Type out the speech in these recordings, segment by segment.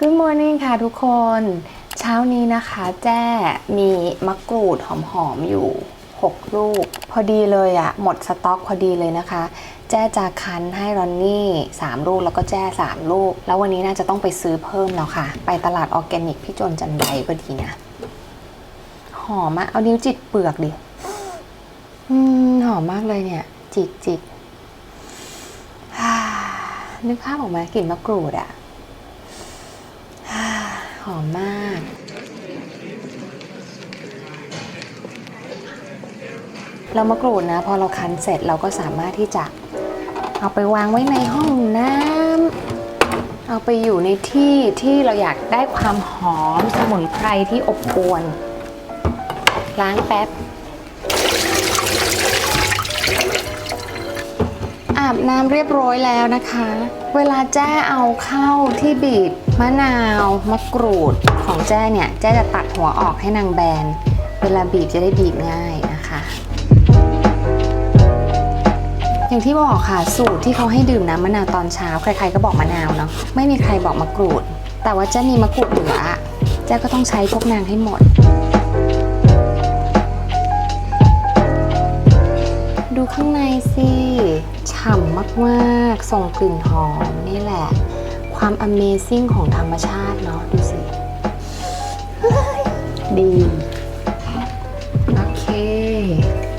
Good morning ค่ะทุกคน เช้านี้นะคะแจ้มีมะกรูดหอมๆอยู่ 6 ลูก พอดีเลยอะหมดสต็อกพอดีเลยนะคะ แจ้จะคั้นให้รอนนี่ 3 ลูกแล้วก็แจ้ 3 ลูก แล้ววันนี้น่าจะต้องไปซื้อเพิ่มแล้วค่ะ ไปตลาดออร์แกนิกพี่จนจันไดก็ดีนะ หอมอะเอานิ้วจิกเปลือกดิอืมหอมมากเลยเนี่ย จิกจิกนึกภาพออกไหมกลิ่นมะกรูดอะฮ่า หอมมากแล้วมะกรูดนะ พอเราคั้นเสร็จเราก็สามารถที่จะเอาไปวางไว้ในห้องน้ำเอาไปอยู่ในที่ที่เราอยากได้ความหอมสมุนไพรที่อบอวลล้างแป๊บ อาบน้ำเรียบร้อยแล้วนะคะ เวลาแจ้เอาเข้าที่บีบ มะนาวมะกรูดของแจ้เนี่ยแจ้จะตัดหัวออกให้นางแบน เวลาบีบจะได้บีบง่ายนะคะ อย่างที่บอกค่ะสูตรที่เขาให้ดื่มน้ำมะนาวตอนเช้าใครๆก็บอกมะนาวเนาะไม่มีใครบอกมะกรูด แต่ว่าแจ้มีมะกรูดเหลือแจ้ก็ต้องใช้พวกนางให้หมด ดูข้างในสิฉ่ำมากๆส่งกลิ่นหอมนี่แหละ ความ Amazing ของธรรมชาติเนาะดูสิ ดี โอเค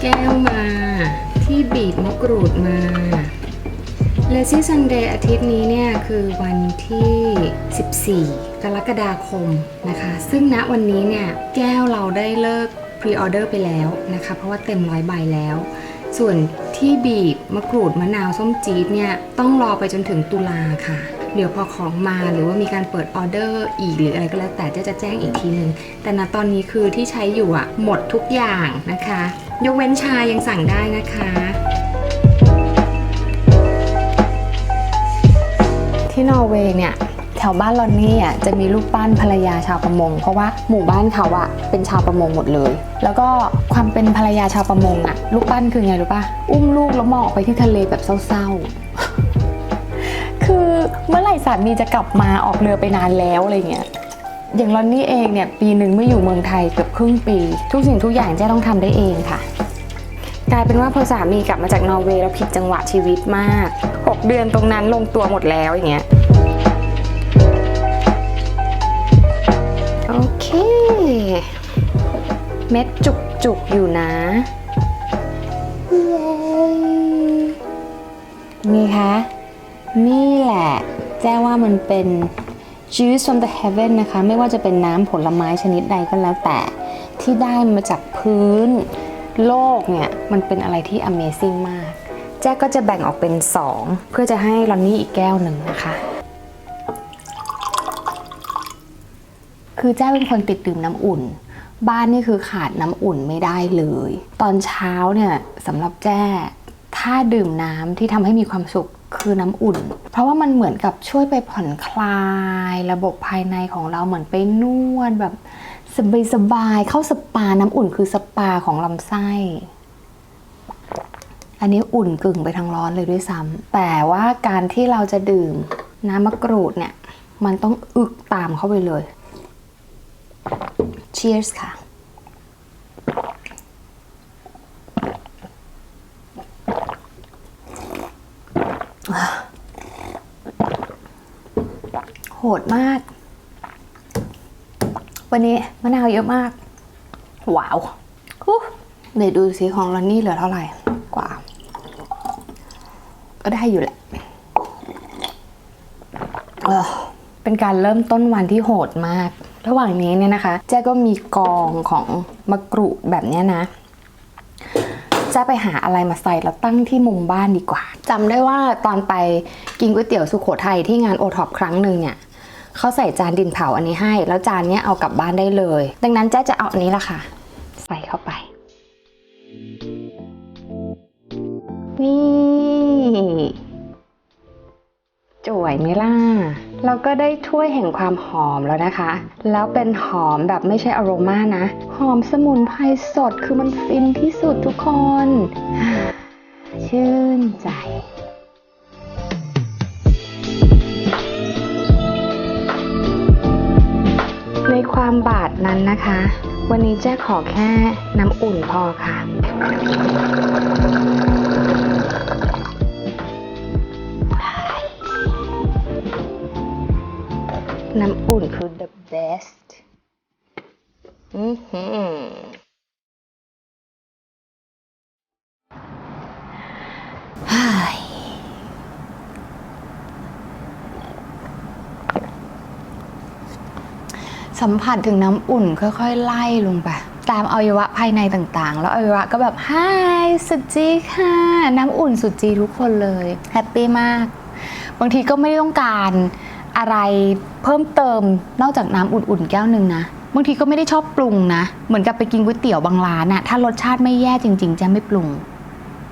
แก้วมา ที่บีบมะกรูดมาเลซี่ซันเดย์อาทิตย์นี้เนี่ยคือวันที่ 14 กรกฎาคมนะคะ ซึ่งณวันนี้เนี่ยแก้วเราได้เลิกพรีออเดอร์ไปแล้วนะคะ เพราะว่าเต็มร้อยใบแล้ว ส่วนที่บีบมะกรูดมะนาวส้มจี๊ดเนี่ยต้องรอไปจนถึงตุลาค่ะ เดี๋ยวพอของมาหรือว่ามีการเปิดออเดอร์อีกหรืออะไรก็แล้วแต่จะจะแจ้งอีกทีนึง แต่ณตอนนี้คือที่ใช้อยู่อะหมดทุกอย่างนะคะ ยกเว้นชายังสั่งได้นะคะที่นอร์เวย์เนี่ยแถวบ้านลอนนี่อะจะมีรูปปั้นภรรยาชาวประมง เพราะว่าหมู่บ้านเขาอะเป็นชาวประมงหมดเลย แล้วก็ความเป็นภรรยาชาวประมงอะรูปปั้นคือไงรู้ปะอุ้มลูกแล้วมองออกไปที่ทะเลแบบเศร้าๆ คือเมื่อไหร่สามีจะกลับมาออกเรือไปนานแล้วอะไรเงี้ยอย่างลอนนี่เองเนี่ยปีหนึ่งเมื่ออยู่เมืองไทยเกือบครึ่งปี ทุกสิ่งทุกอย่างเจ๊ต้องทำได้เองค่ะ กลายเป็นว่าพอสามีกลับมาจากนอร์เวย์แล้วผิดจังหวะชีวิตมาก 6 เดือนตรงนั้นลงตัวหมดแล้วอย่างเงี้ยโอเค เม็ดจุกจุกๆอยู่นะเย้นี่คะ นี่แหละแจ้ว่ามันเป็น juice from the heaven นะคะ ไม่ว่าจะเป็นน้ำผลไม้ชนิดใดก็แล้วแต่ที่ได้มาจากพื้นโลกเนี่ย มันเป็นอะไรที่ amazing มาก แจ้ก็จะแบ่งออกเป็น 2 เพื่อจะให้ลอนนี่อีกแก้วหนึ่งนะคะ คือแจ้เป็นคนติดดื่มน้ำอุ่น บ้านนี่คือขาดน้ำอุ่นไม่ได้เลย ตอนเช้าเนี่ยสำหรับแจ้ ถ้าดื่มน้ำที่ทำให้มีความสุขคือน้ำอุ่น เพราะว่ามันเหมือนกับช่วยไปผ่อนคลายระบบภายในของเราเหมือนไปนวดแบบสบายสบายๆเข้าสปาน้ำอุ่นคือสปาของลำไส้ อันนี้อุ่นกึ่งไปทางร้อนเลยด้วยซ้ำแต่ว่าการที่เราจะดื่มน้ำมะกรูดเนี่ย มันต้องอึกตามเข้าไปเลย Cheers ค่ะ โหดมาก วันนี้มะนาวเยอะมาก ว้าวฮู้เดี๋ยวดูสิของลอนนี่เหลือเท่าไหร่กว่า ก็ได้อยู่แหละเออเป็นการเริ่มต้นวันที่โหดมาก ระหว่างนี้เนี่ยนะคะ แจ้ก็มีกองของมะกรูดแบบเนี้ยนะ จะไปหาอะไรมาใส่แล้วตั้งที่มุมบ้านดีกว่าจำได้ว่าตอนไปกินก๋วยเตี๋ยวสุโขทัยที่งานโอท็อปครั้งหนึ่งเนี่ยเขาใส่จานดินเผาอันนี้ให้ แล้วจานเนี้ยเอากลับบ้านได้เลย ดังนั้นแจ๊จะเอาอันนี้ละค่ะ เราก็ได้ถ้วยแห่งความหอมแล้วนะคะ แล้วเป็นหอมแบบไม่ใช่อโรมานะ หอมสมุนไพรสดคือมันฟินที่สุดทุกคน ชื่นใจในความบาดนั้นนะคะ วันนี้แจ้ขอแค่น้ำอุ่นพอค่ะ น้ำอุ่นคือ the best อือหือเฮ้ยสัมผัสถึงน้ำอุ่นค่อยๆ ไล่ลงไป ตามอวัยวะภายในต่างๆ แล้วอวัยวะก็แบบ h ายสุดจีค่ะ น้ำอุ่นสุดจีทุกคนเลย แฮปปี้มาก บางทีก็ไม่ได้ต้องการ อะไรเพิ่มเติมนอกจากน้ำอุ่นๆแก้วหนึ่งนะบางทีก็ไม่ได้ชอบปรุงนะ เหมือนกับไปกินก๋วยเตี๋ยวบางร้านอะถ้ารสชาติไม่แย่จริง ๆ จะไม่ปรุง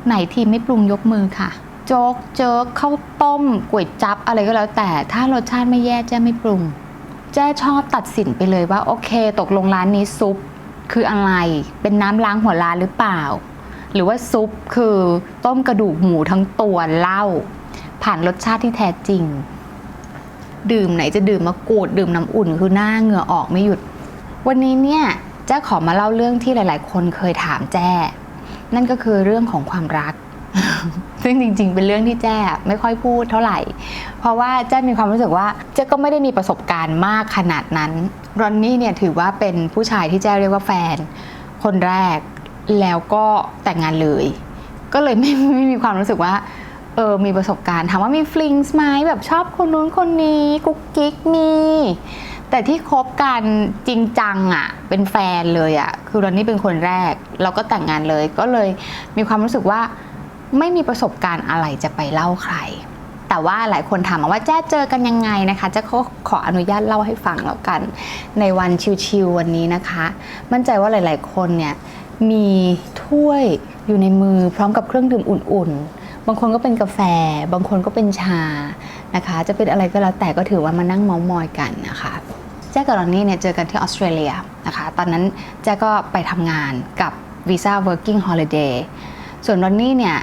ไหนทีไม่ปรุงยกมือค่ะ โจ๊กเจ๊กข้าวต้มก๋วยจั๊บอะไรก็แล้วแต่ถ้ารสชาติไม่แย่แจ้ไม่ปรุง แจ้ชอบตัดสินไปเลยว่าโอเค ตกลงร้านนี้ซุปคืออะไร เป็นน้ำล้างหัวร้านหรือเปล่า หรือว่าซุปคือต้มกระดูกหมูทั้งตัวเล้าผ่านรสชาติที่แท้จริง ดื่มไหนจะดื่มมะกรูดดื่มน้ำอุ่นคือหน้าเหงื่อออกไม่หยุด วันนี้เนี่ยแจ้ขอมาเล่าเรื่องที่หลาย ๆ คนเคยถามแจ้ นั่นก็คือเรื่องของความรัก ซึ่งจริง ๆ เป็นเรื่องที่แจ้ไม่ค่อยพูดเท่าไหร่ เพราะว่าแจ้มีความรู้สึกว่าแจ้ก็ไม่ได้มีประสบการณ์มากขนาดนั้นรอนนี่เนี่ยถือว่าเป็นผู้ชายที่แจ้เรียกว่าแฟน คนแรกแล้วก็แต่งงานเลย ก็เลยไม่ไม่มีความรู้สึกว่า เออมีประสบการณ์ถามว่ามีฟลิงส์ไหมแบบชอบคนนู้นคนนี้ กุ๊กกิ๊กมี แต่ที่คบกันจริงจังอะ่ะ เป็นแฟนเลยอะ่ะ คือรอนนี่เป็นคนแรก เราก็แต่งงานเลย ก็เลยมีความรู้สึกว่าไม่มีประสบการณ์อะไรจะไปเล่าใคร แต่ว่าหลายคนถามมาว่าแจ้เจอกันยังไงนะคะ จะขอขออนุญาตเล่าให้ฟังแล้วกัน ในวันชิวๆวันนี้นะคะ มั่นใจว่าหลาย ๆ คนเนี่ยมีถ้วยอยู่ในมือพร้อมกับเครื่องดื่มอุ่นๆ บางคนก็เป็นกาแฟ บางคนก็เป็นชานะคะ จะเป็นอะไรก็แล้วแต่ก็ถือว่ามานั่งเมามอยกันนะคะแจ้กับรอนนี่เนี่ยเจอกันที่ออสเตรเลียนะคะ ตอนนั้นแจ้ก็ไปทำงานกับวีซ่า working holiday ส่วนรอนนี่เนี่ย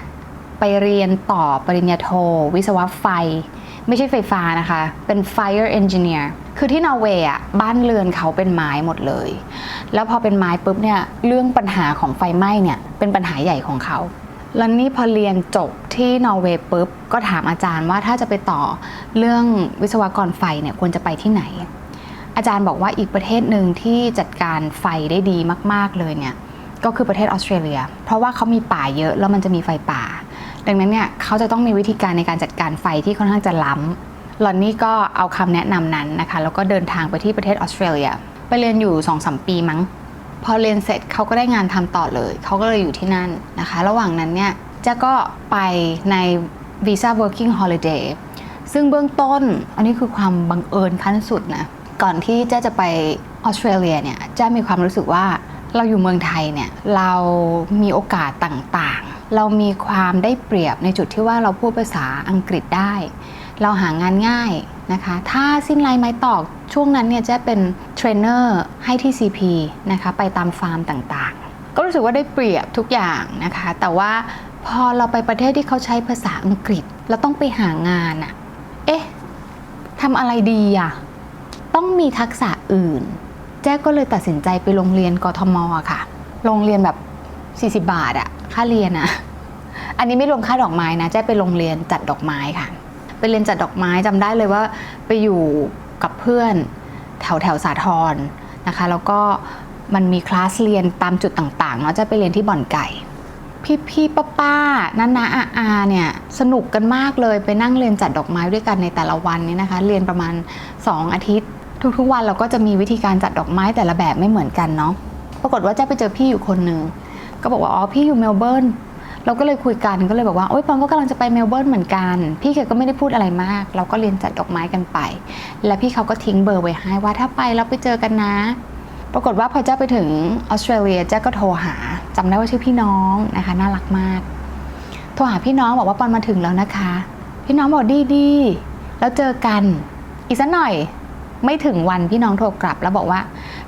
ไปเรียนต่อปริญญาโท วิศวะไฟ ไม่ใช่ไฟฟ้านะคะ เป็น fire engineer คือที่นอร์เวย์อะบ้านเรือนเขาเป็นไม้หมดเลย แล้วพอเป็นไม้ปุ๊บเนี่ยเรื่องปัญหาของไฟไหม้เนี่ยเป็นปัญหาใหญ่ของเขา แล้วนี่พอเรียนจบที่นอร์เวย์ปุ๊บ ก็ถามอาจารย์ว่าถ้าจะไปต่อเรื่องวิศวกรไฟเนี่ยควรจะไปที่ไหน อาจารย์บอกว่าอีกประเทศหนึ่งที่จัดการไฟได้ดีมาก ๆ เลยเนี่ยก็คือประเทศออสเตรเลีย เพราะว่าเขามีป่าเยอะแล้วมันจะมีไฟป่า ดังนั้นเนี่ยเขาจะต้องมีวิธีการในการจัดการไฟที่ค่อนข้างจะล้ำลอนนี่ก็เอาคำแนะนำนั้นนะคะแล้วก็เดินทางไปที่ประเทศออสเตรเลียไปเรียนอยู่2อสปีมั้ง พอเรียนเสร็จเขาก็ได้งานทำต่อเลย เขาก็เลยอยู่ที่นั่นนะคะ ระหว่างนั้นเนี่ยเจะก็ไปใน Visa Working Holiday ซึ่งเบื้องต้นอันนี้คือความบังเอิญขั้นสุดนะก่อนที่เจ้าจะไปออสเตรเลียเนี่ยเจ้ามีความรู้สึกว่าเราอยู่เมืองไทยเนี่ยเรามีโอกาสต่างๆ เรามีความได้เปรียบในจุดที่ว่าเราพูดภาษาอังกฤษได้ เราหางานง่ายนะคะ ถ้าสิ้นลายไม้ตอกช่วงนั้นเนี่ยจะเป็นเทรนเนอร์ให้ที่ CP นะคะไปตามฟาร์มต่างๆ ก็รู้สึกว่าได้เปรียบทุกอย่างนะคะ แต่ว่าพอเราไปประเทศที่เขาใช้ภาษาอังกฤษ เราต้องไปหางานอะเอ๊ะทำอะไรดีอะต้องมีทักษะอื่น แจ้ก็เลยตัดสินใจไปโรงเรียนกทมอะค่ะ โรงเรียนแบบ 40 บาทอะค่าเรียนอะอันนี้ไม่รวมค่าดอกไม้นะแจ้ไปโรงเรียนจัดดอกไม้ค่ะ ไปเรียนจัดดอกไม้จำได้เลยว่าไปอยู่กับเพื่อนแถวแถวสาทรนะคะ แล้วก็มันมีคลาสเรียนตามจุดต่างๆเนาะจะไปเรียนที่บ่อนไก่ พี่พี่ป้าป้าน้านาอาอาเนี่ยสนุกกันมากเลยไปนั่งเรียนจัดดอกไม้ด้วยกันในแต่ละวันนี้นะคะ เรียนประมาณ 2 อาทิตย์ ทุกๆวันเราก็จะมีวิธีการจัดดอกไม้แต่ละแบบไม่เหมือนกันเนาะปรากฏว่าจะไปเจอพี่อยู่คนหนึ่งก็บอกว่าอ๋อพี่อยู่เมลเบิร์น เราก็เลยคุยกันก็เลยบอกว่าโอ๊ยปอนก็กำลังจะไปเมลเบิร์นเหมือนกัน พี่แกก็ไม่ได้พูดอะไรมาก เราก็เรียนจัดดอกไม้กันไป และพี่เขาก็ทิ้งเบอร์ไว้ให้ว่าถ้าไปเราไปเจอกันนะ ปรากฏว่าพอเจ้าไปถึงออสเตรเลียเจ้าก็โทรหาจำได้ว่าชื่อพี่น้องนะคะน่ารักมาก โทรหาพี่น้องบอกว่าปอนมาถึงแล้วนะคะ พี่น้องบอกดีดีแล้วเจอกัน อีกสักหน่อย ไม่ถึงวันพี่น้องโทรกลับ แล้วบอกว่า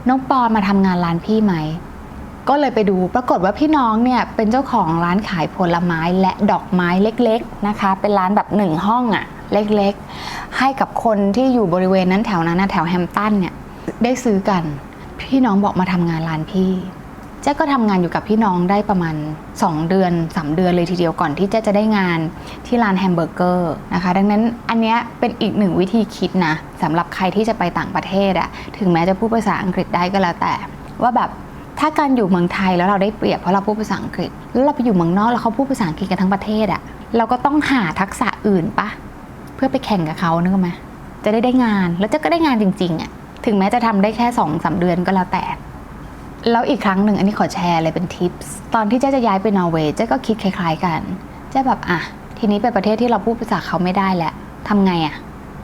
น้องปอนมาทำงานร้านพี่ไหม ก็เลยไปดูปรากฏว่าพี่น้องเนี่ยเป็นเจ้าของร้านขายผลไม้และดอกไม้เล็กๆนะคะ เป็นร้านแบบหนึ่งห้องอะ่ะเล็กๆ ให้กับคนที่อยู่บริเวณนั้นแถวนั้นนะแถวแฮมป์ตันเนี่ยได้ซื้อกัน พี่น้องบอกมาทำงานร้านพี่เจ๊ก็ทำงานอยู่กับพี่น้องได้ประมาณ 2 เดือน 3 เดือนเลยทีเดียวก่อนที่เจ๊จะได้งานที่ร้านแฮมเบอร์เกอร์นะคะ ดังนั้นอันนี้เป็นอีกหนึ่งวิธีคิดนะสำหรับใครที่จะไปต่างประเทศอะถึงแม้จะพูดภาษาอังกฤษได้ก็แล้วแต่ ว่าแบบ ถ้าการอยู่เมืองไทยแล้วเราได้เปรียบเพราะเราพูดภาษาอังกฤษ แล้วเราไปอยู่เมืองนอกแล้วเขาพูดภาษาอังกฤษกันทั้งประเทศอะเราก็ต้องหาทักษะอื่นปะเพื่อไปแข่งกับเขานึกออกไหมจะได้ได้งานแล้วเจะก็ได้งานจริงๆอะถึงแม้จะทำได้แค่2องสาเดือนก็แล้วแต่ แล้วอีกครั้งหนึ่งอันนี้ขอแชร์เลยเป็นทิปส์ตอนที่เจ๊จะย้ายไปนอร์เวย์เจ๊ก็คิดคล้าย ๆกันเจ๊แบบอะทีนี้ไปประเทศที่เราพูดภาษาเขาไม่ได้แล้วทำไงอะ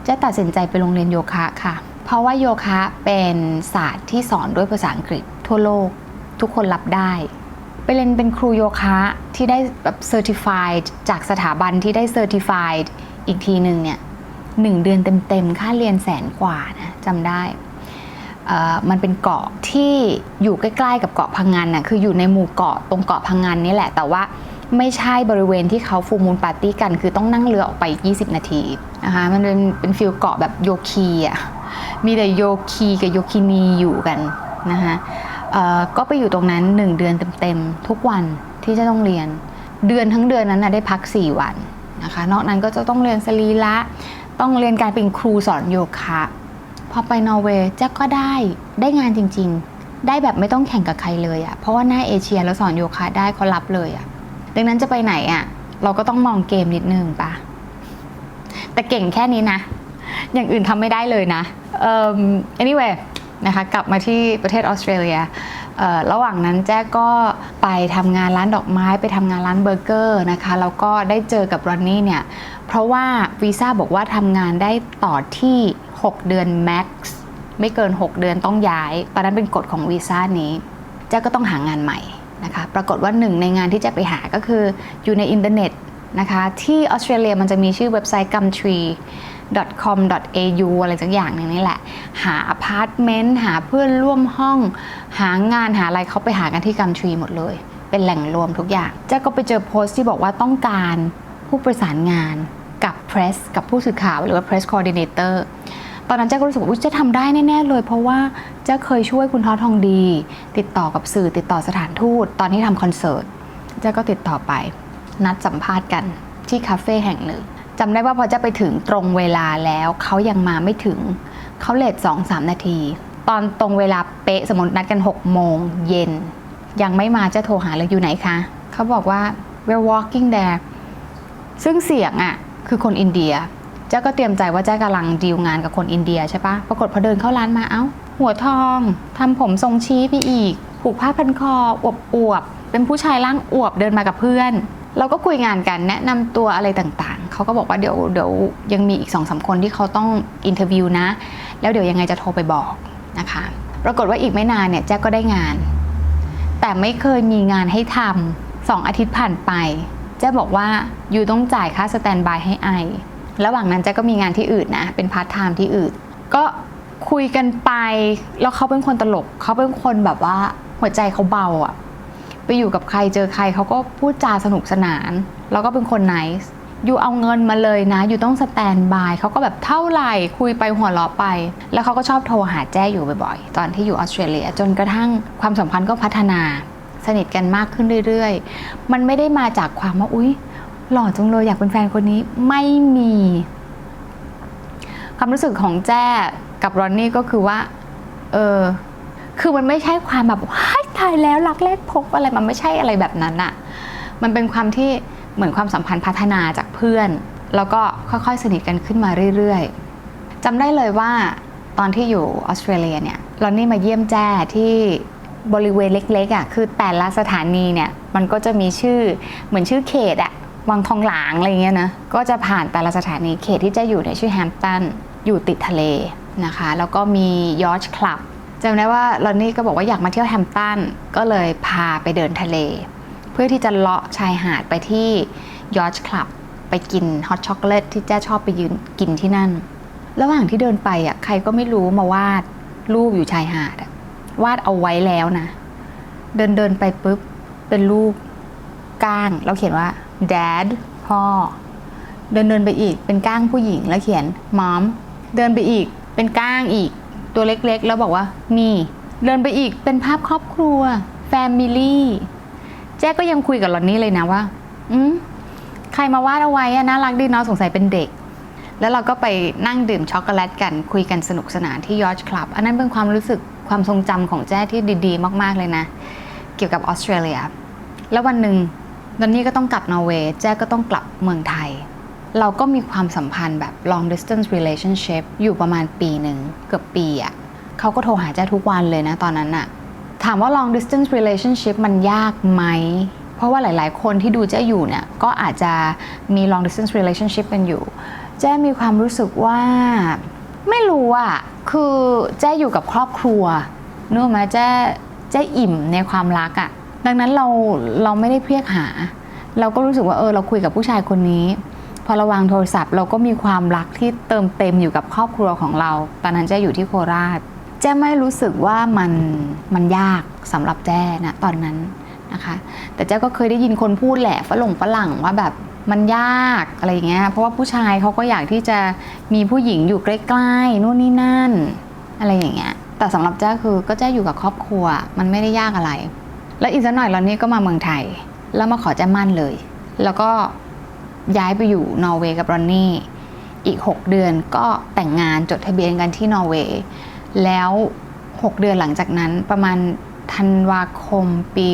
เจ๊ตัดสินใจไปโรงเรียนโยคะค่ะ เพราะว่าโยคะเป็นศาสตร์ที่สอนด้วยภาษาอังกฤษทั่วโลก ทุกคนรับได้ไปเรียนเป็นครูโยคะที่ได้แบบเซอร์ติฟายจากสถาบันที่ได้เซอร์ติฟายอีกทีหนึ่งเนี่ยหนึ่งเดือนเต็มๆ ค่าเรียนแสนกว่านะจำได้มันเป็นเกาะที่อยู่ใกล้ๆกับเกาะพังงานน่ะคืออยู่ในหมู่เกาะตรงเกาะพังงานนี่แหละ แต่ว่าไม่ใช่บริเวณที่เขาฟูมูลปาร์ตี้กัน คือต้องนั่งเรือออกไปอีก20 นาทีนะคะมันเป็นเป็นฟิลเกาะแบบโยคีอะมีแต่โยคีกับโยคินีอยู่กันนะคะ ก็ไปอยู่ตรงนั้น 1 เดือนเต็มๆทุกวันที่จะต้องเรียน เดือนทั้งเดือนนั้นนะได้พัก 4 วันนะคะนอกนั้นก็จะต้องเรียนสรีระต้องเรียนการเป็นครูสอนโยคะพอไปนอร์เวย์เจ๊ก็ได้ได้งานจริง ๆ ได้แบบไม่ต้องแข่งกับใครเลยอะ่ะเพราะว่าหน้าเอเชียแล้วสอนโยคะได้เขารับเลยอะ่ะดังนั้นจะไปไหนอะ่ะเราก็ต้องมองเกมนิดนึงปะแต่เก่งแค่นี้นะ อย่างอื่นทำไม่ได้เลยนะเอ่อ anyway นะคะกลับมาที่ประเทศออสเตรเลียระหว่างนั้นแจ๊กก็ไปทำงานร้านดอกไม้ไปทำงานร้านเบอร์เกอร์นะคะแล้วก็ได้เจอกับรอนนี่เนี่ยเพราะว่าวีซ่าบอกว่าทำงานได้ต่อที่ 6 เดือน max ไม่เกิน 6 เดือนต้องย้าย ตอนนั้นเป็นกฎของวีซ่านี้เจ้าก็ต้องหางานใหม่นะคะปรากฏว่าหนึ่งในงานที่จะไปหาก็คืออยู่ในอินเทอร์เน็ตนะคะที่ออสเตรเลียมันจะมีชื่อเว็บไซต์ gumtree com au อะไรสักอย่างหนึงนี่แหละ หาอพาร์ตเมนต์หาเพื่อนร่วมห้อง หางานหาอะไรเขาไปหากันที่ Gumtree หมดเลย เป็นแหล่งรวมทุกอย่างเจ้าก็ไปเจอโพสต์ที่บอกว่าต้องการผู้ประสานงานกับ press กับผู้สื่อข่าวหรือว่า press coordinator ตอนนั้นเจ้าก็รู้สึกว่าเจะทำได้แน่ ๆ เลย เพราะว่าเจ้าเคยช่วยคุณท้อทองดี ติดต่อกับสื่อติดต่อสถานทูตตอนที่ทำคอนเสิร์ตเจ้าก็ติดต่อไป นัดสัมภาษณ์กันที่คาเฟ่แห่งหนึ่ง จำได้ว่าพอจะไปถึงตรงเวลาแล้วเขายังมาไม่ถึงเขาเลทสองสามนาที ตอนตรงเวลาเป๊ะสมมตินัดกัน6โมงเย็น ยังไม่มาจะโทรหาเลยอยู่ไหนคะเขาบอกว่า we're walking there ซึ่งเสียงอะ่ะคือคนอินเดียเจ้าก็เตรียมใจว่าเจ้ากำลังดีลงานกับคนอินเดียใช่ปะปรากฏพอเดินเข้าร้านมาเอ้า หัวทองทำผมทรงชี้ไปอีก ผูกผ้าพันคออวบอวบเป็นผู้ชายร่างอวบเดินมากับเพื่อน เราก็คุยงานกันแนะนำตัวอะไรต่างๆ เขาก็บอกว่าเดี๋ยวเดี๋ยวยังมีอีกสองสามคนที่เขาต้องอินเทอร์วิวนะ แล้วเดี๋ยวยังไงจะโทรไปบอกนะคะ ปรากฏว่าอีกไม่นานเนี่ยแจ๊กก็ได้งาน แต่ไม่เคยมีงานให้ทำสองอาทิตย์ผ่านไปเจ๊บอกว่าอยู่ต้องจ่ายค่าสแตนบายให้ไอ ระหว่างนั้นเจ๊ก็มีงานที่อื่นนะ เป็นพาร์ทไทม์ที่อื่น ก็คุยกันไป แล้วเขาเป็นคนตลก เขาเป็นคนแบบว่าหัวใจเขาเบาอะ ไปอยู่กับใครเจอใครเขาก็พูดจาสนุกสนาน แล้วก็เป็นคนไนส์อยู่เอาเงินมาเลยนะ อยู่ต้องสแตนบายเขาก็แบบเท่าไหร่คุยไปหัวเราะไป แล้วเขาก็ชอบโทรหาแจ้อยู่บ่อยๆ ตอนที่อยู่ออสเตรเลียจนกระทั่งความสัมพันธ์ก็พัฒนาสนิทกันมากขึ้นเรื่อยๆ มันไม่ได้มาจากความว่าอุ๊ย หล่อจังเลยอยากเป็นแฟนคนนี้ไม่มี ความรู้สึกของแจ้กับรอนนี่ก็คือว่า เออ คือมันไม่ใช่ความแบบว้า ตายแล้วรักแรกพบอะไรมันไม่ใช่อะไรแบบนั้นอะมันเป็นความที่เหมือนความสัมพันธ์พัฒนาจากเพื่อน แล้วก็ค่อยๆสนิทกันขึ้นมาเรื่อยๆจำได้เลยว่าตอนที่อยู่ออสเตรเลียเนี่ยรอนนี่มาเยี่ยมแจ้ที่บริเวณเล็กๆอะคือแต่ละสถานีเนี่ยมันก็จะมีชื่อเหมือนชื่อเขตอะวังทองหลางอะไรเงี้ยนะก็จะผ่านแต่ละสถานีเขตที่จะอยู่ในชื่อแฮมป์ตันอยู่ติดทะเลนะคะ แล้วก็มียอร์ชคลับ จำได้ว่าลอนนี่ก็บอกว่าอยากมาเที่ยวแฮมป์ตันก็เลยพาไปเดินทะเล เพื่อที่จะเลาะชายหาดไปที่ยอร์ชคลับไปกินฮอตช็อกโกแลตที่แจ้ชอบไปยืนกินที่นั่น ระหว่างที่เดินไปอะใครก็ไม่รู้มาวาดรูปอยู่ชายหาดวาดเอาไว้แล้วนะ เดินเดินไปปุ๊บ เป็นรูปก้างแล้วเขียนว่า dad พ่อ เดินเดินไปอีกเป็นก้างผู้หญิงแล้วเขียน mom เดินไปอีกเป็นก้างอีก ตัวเล็กๆ แล้วบอกว่า me เดินไปอีกเป็นภาพครอบครัว แฟมิลี่แจ๊ก็ยังคุยกับหลอนนี่เลยนะว่า อืมใครมาวาดเอาไว้อะน่ารักดีเนาะสงสัยเป็นเด็ก แล้วเราก็ไปนั่งดื่มช็อกโกแลตกันคุยกันสนุกสนานที่ยอร์ชคลับ อันนั้นเป็นความรู้สึกความทรงจำของแจ้ที่ดีๆ มากๆเลยนะ เกี่ยวกับออสเตรเลีย แล้ววันหนึ่งลอนนี่ก็ต้องกลับนอร์เวย์แจ้ก็ต้องกลับเมืองไทย เราก็มีความสัมพันธ์แบบ long distance relationship อยู่ประมาณปีหนึ่งเกือบปีอะเขาก็โทรหาแจ้ทุกวันเลยนะตอนนั้นอะถามว่า long distance relationship มันยากไหม เพราะว่าหลายๆ คนที่ดูแจ้อยู่เนี่ย ก็อาจจะมี long distance relationship กันอยู่แจ้มีความรู้สึกว่าไม่รู้อะคือแจ้อยู่กับครอบครัวนึกออกไหมแจ้แจ้อิ่มในความรักอะดังนั้นเราเราไม่ได้เพียกหา เราก็รู้สึกว่าเออเราคุยกับผู้ชายคนนี้ อเราวางโทรศัพท์ เราก็มีความรักที่เติมเต็มอยู่กับครอบครัวของเรา ตอนนั้นแจ้อยู่ที่โคราช แจ้ไม่รู้สึกว่ามันมันยากสำหรับแจ้นะตอนนั้นนะคะ แต่แจ้ก็เคยได้ยินคนพูดแหละฝรั่งฝรั่งว่าแบบมันยากอะไรอย่างเงี้ย เพราะว่าผู้ชายเขาก็อยากที่จะมีผู้หญิงอยู่ใกล้ๆนู่นนี่นั่น อะไรอย่างเงี้ย แต่สำหรับแจ้คือก็แจ้อยู่กับครอบครัว มันไม่ได้ยากอะไร แล้วอีกสักหน่อยเรานี่ก็มาเมืองไทย แล้วมาขอแจ้มั่นเลย แล้วก็ ย้ายไปอยู่นอร์เวย์กับรอนนี่อีก 6 เดือนก็แต่งงานจดทะเบียนกันที่นอร์เวย์แล้ว 6 เดือนหลังจากนั้นประมาณธันวาคมปี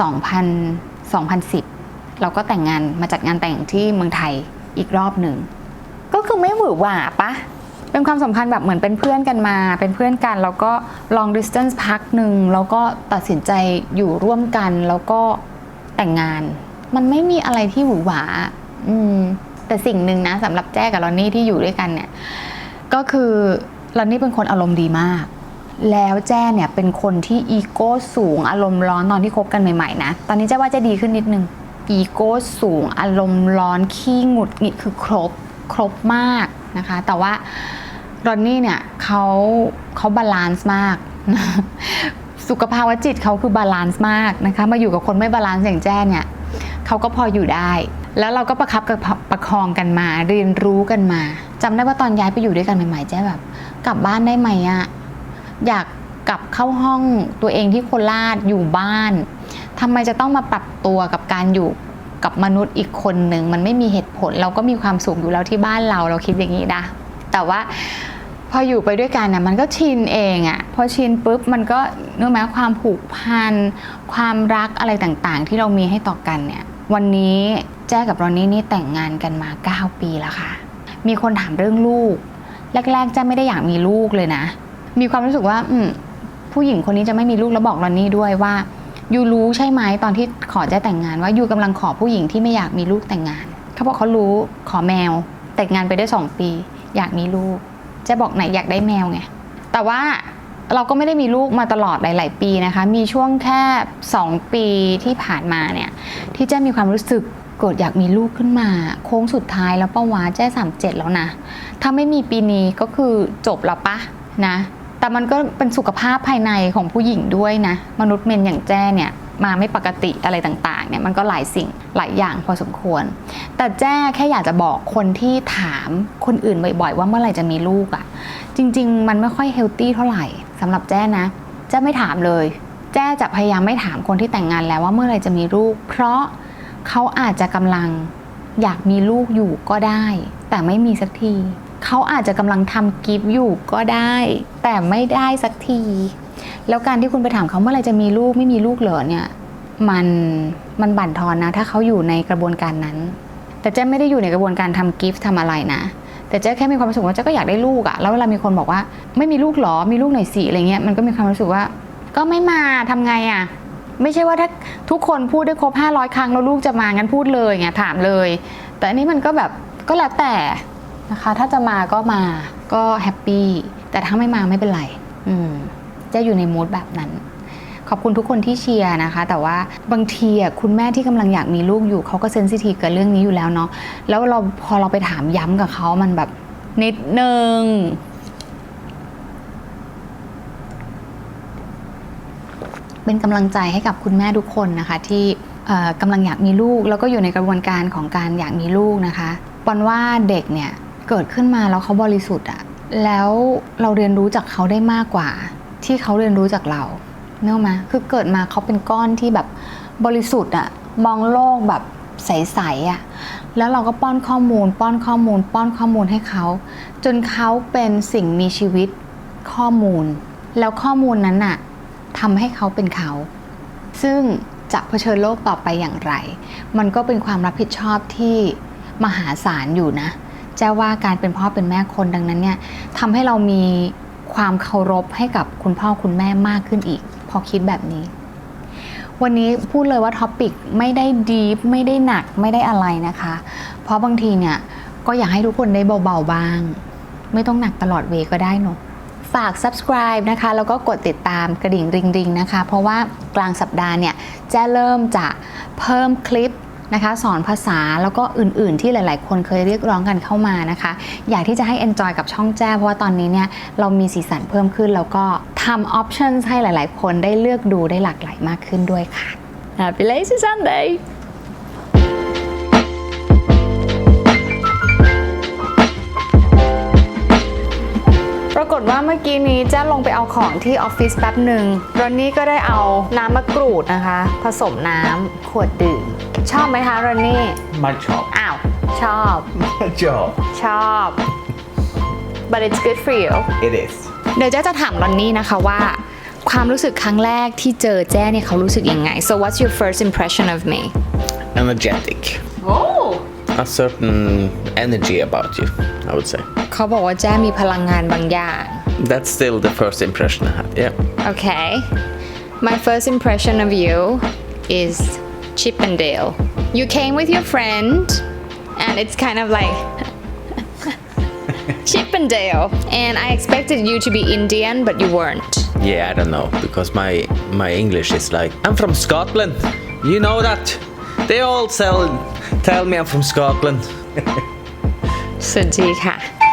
2000 2010 เราก็แต่งงานมาจัดงานแต่งที่เมืองไทยอีกรอบหนึ่ง ก็คือไม่หวือหวาปะเป็นความสัมพันธ์แบบเหมือนเป็นเพื่อนกันมา เป็นเพื่อนกัน แล้วก็ long distance พักหนึ่งแล้วก็ตัดสินใจอยู่ร่วมกัน แล้วก็แต่งงาน มันไม่มีอะไรที่หวือหวา อืม แต่สิ่งหนึ่งนะสำหรับแจ้กับลอนนี่ที่อยู่ด้วยกันเนี่ย ก็คือลอนนี่เป็นคนอารมณ์ดีมาก แล้วแจ้เนี่ยเป็นคนที่อีโก้สูงอารมณ์ร้อนตอนที่คบกันใหม่ๆนะตอนนี้แจ้ว่าจะดีขึ้นนิดนึงอีโก้สูงอารมณ์ร้อนขี้หงุดหงิดคือครบครบมากนะคะ แต่ว่ารอนนี่เนี่ยเขาเขาบาลานซ์มากสุขภาวะจิตเขาคือบาลานซ์มากนะคะ มาอยู่กับคนไม่บาลานซ์อย่างแจ้เนี่ย เขาก็พออยู่ได้ แล้วเราก็ประคับกับประคองกันมา เรียนรู้กันมาจำได้ว่าตอนย้ายไปอยู่ด้วยกันใหม่ๆแจ้แบบ กลับบ้านได้ไหมอะอยากกลับเข้าห้องตัวเองที่โคราชอยู่บ้านทำไมจะต้องมาปรับตัวกับการอยู่กับมนุษย์อีกคนหนึ่งมันไม่มีเหตุผล เราก็มีความสุขอยู่แล้วที่บ้านเราเราคิดอย่างนี้นะแต่ว่าพออยู่ไปด้วยกันนะมันก็ชินเองอะ่ะพอชินปุ๊บมันก็นึกไหมความผูกพันความรักอะไรต่างๆ ที่เรามีให้ต่อกันเนี่ย วันนี้แจ้กับรอนนี่นี่แต่งงานกันมา 9 ปีแล้วค่ะ มีคนถามเรื่องลูก แรกๆแจ้ไม่ได้อยากมีลูกเลยนะ มีความรู้สึกว่าอืผู้หญิงคนนี้จะไม่มีลูกแล้วบอกรอนนี่ด้วยว่ายูรู้ใช่ไหมตอนที่ขอแจ้แต่งงานว่ายูกำลังขอผู้หญิงที่ไม่อยากมีลูกแต่งงาน เขาบอกเขารู้ขอแมว แต่งงานไปได้สองปี อยากมีลูกเจะบอกไหนอยากได้แมวไงแต่ว่า เราก็ไม่ได้มีลูกมาตลอดหลาย ๆ ปีนะคะ มีช่วงแค่ 2 ปีที่ผ่านมาเนี่ยที่เจ้มีความรู้สึกเกิดอยากมีลูกขึ้นมา โค้งสุดท้ายแล้วป้าวาแจ้สามเจ็ดแล้วนะ ถ้าไม่มีปีนี้ก็คือจบแล้วปะนะ แต่มันก็เป็นสุขภาพภายในของผู้หญิงด้วยนะ มนุษย์เมนอย่างแจ้เนี่ยมาไม่ปกติอะไรต่างๆเนี่ยมันก็หลายสิ่งหลายอย่างพอสมควร แต่แจ้แค่อยากจะบอกคนที่ถามคนอื่นบ่อยๆ ว่าเมื่อไหร่จะมีลูกอะ่ะ จริง ๆ มันไม่ค่อยเฮลตี้เท่าไหร่ สำหรับแจ้นะแจ้ไม่ถามเลย แจ้จะพยายามไม่ถามคนที่แต่งงานแล้วว่าเมื่อไรจะมีลูก เพราะเขาอาจจะกำลังอยากมีลูกอยู่ก็ได้ แต่ไม่มีสักที เขาอาจจะกำลังทำกิฟต์อยู่ก็ได้ แต่ไม่ได้สักที แล้วการที่คุณไปถามเขาเมื่อไรจะมีลูกไม่มีลูกเหรอเนี่ยมันมันบั่นทอนนะ ถ้าเขาอยู่ในกระบวนการนั้น แต่เจ๊ไม่ได้อยู่ในกระบวนการทำกิฟต์ทำอะไรนะ แต่เจ๊แค่มีความรู้สึกว่าเจ๊ก็อยากได้ลูกอะแล้วเวลามีคนบอกว่า ไม่มีลูกหรอมีลูกหน่อยสิอะไรเงี้ยมันก็มีความรู้สึกว่า ก็ไม่มาทำไงอะไม่ใช่ว่าถ้าทุกคนพูดได้ครบ500 ครั้งแล้วลูกจะมางั้นพูดเลยไงถามเลย แต่อันนี้มันก็แบบก็แล้วแต่นะคะถ้าจะมาก็มาก็แฮปปี้แต่ถ้าไม่มาไม่เป็นไร อืมเจะอยู่ในมูดแบบนั้น ขอบคุณทุกคนที่เชียร์นะคะ แต่ว่าบางทีคุณแม่ที่กำลังอยากมีลูกอยู่เขาก็เซนซิทีฟกับเรื่องนี้อยู่แล้วเนาะแล้วเราพอเราไปถามย้ำกับเขามันแบบนิดนึงเป็นกำลังใจให้กับคุณแม่ทุกคนนะคะ ที่เอ่อกำลังอยากมีลูก แล้วก็อยู่ในกระบวนการของการอยากมีลูกนะคะปันว่าเด็กเนี่ยเกิดขึ้นมาแล้วเขาบริสุทธิ์อะแล้วเราเรียนรู้จากเขาได้มากกว่า ที่เขาเรียนรู้จากเรา เนกอะไหมคือเกิดมาเขาเป็นก้อนที่แบบบริสุทธิ์อะมองโลกแบบใสๆอะแล้วเราก็ป้อนข้อมูล ป้อนข้อมูล ป้อนข้อมูลให้เขา จนเขาเป็นสิ่งมีชีวิตข้อมูล แล้วข้อมูลนั้นน่ะทำให้เขาเป็นเขา ซึ่งจะเผชิญโลกต่อไปอย่างไร มันก็เป็นความรับผิดชอบที่มหาศาลอยู่นะแจ้ว่าการเป็นพ่อเป็นแม่คนดังนั้นเนี่ยทำให้เรามีความเคารพให้กับคุณพ่อคุณแม่มากขึ้นอีก พอคิดแบบนี้ วันนี้พูดเลยว่าท็อปิกไม่ได้ดีฟไม่ได้หนักไม่ได้อะไรนะคะ เพราะบางทีเนี่ยก็อยากให้ทุกคนได้เบาๆบ้าง ไม่ต้องหนักตลอดเวก็ได้เนาะฝาก subscribe นะคะ แล้วก็กดติดตามกระดิ่งริงๆนะคะ เพราะว่ากลางสัปดาห์เนี่ยจะเริ่มจะเพิ่มคลิป นะคะ สอนภาษาแล้วก็อื่นๆ ที่หลาย ๆ คนเคยเรียกร้องกันเข้ามานะคะ อยากที่จะให้ enjoy กับช่องแจ้เพราะว่าตอนนี้เนี่ยเรามีสีสันเพิ่มขึ้น แล้วก็ทำ options ให้หลาย ๆ คนได้เลือกดูได้หลากหลายมากขึ้นด้วยค่ะ Happy Lazy Sunday ปรากฏว่าเมื่อกี้นี้แจ้ลงไปเอาของที่ออฟฟิศแป๊บหนึ่งรอนนี่ก็ได้เอาน้ำมะกรูดนะคะ ผสมน้ำขวดดื่ม ชอบไหมคะรอนนี่ My job. อ้าว ชอบ My job. ชอบ but it's good for you It is. เดี๋ยวแจ้จะถามรอนนี่นะคะว่า ความรู้สึกครั้งแรกที่เจอแจ้เนี่ยเขารู้สึกยังไง so what's your first impression of me Energetic. oh A certain energy about you, I would say. เขาบอกว่าแจ้มีพลังงานบางอย่าง That's still the first impression I had. Yeah. Okay. My first impression of you is Chippendale. You came with your friend, and it's kind of like Chippendale. And I expected you to be Indian, but you weren't. Yeah, I don't know because my my English is like I'm from Scotland. You know that. They all tell tell me I'm from Scotland. สวัสดีค่ะ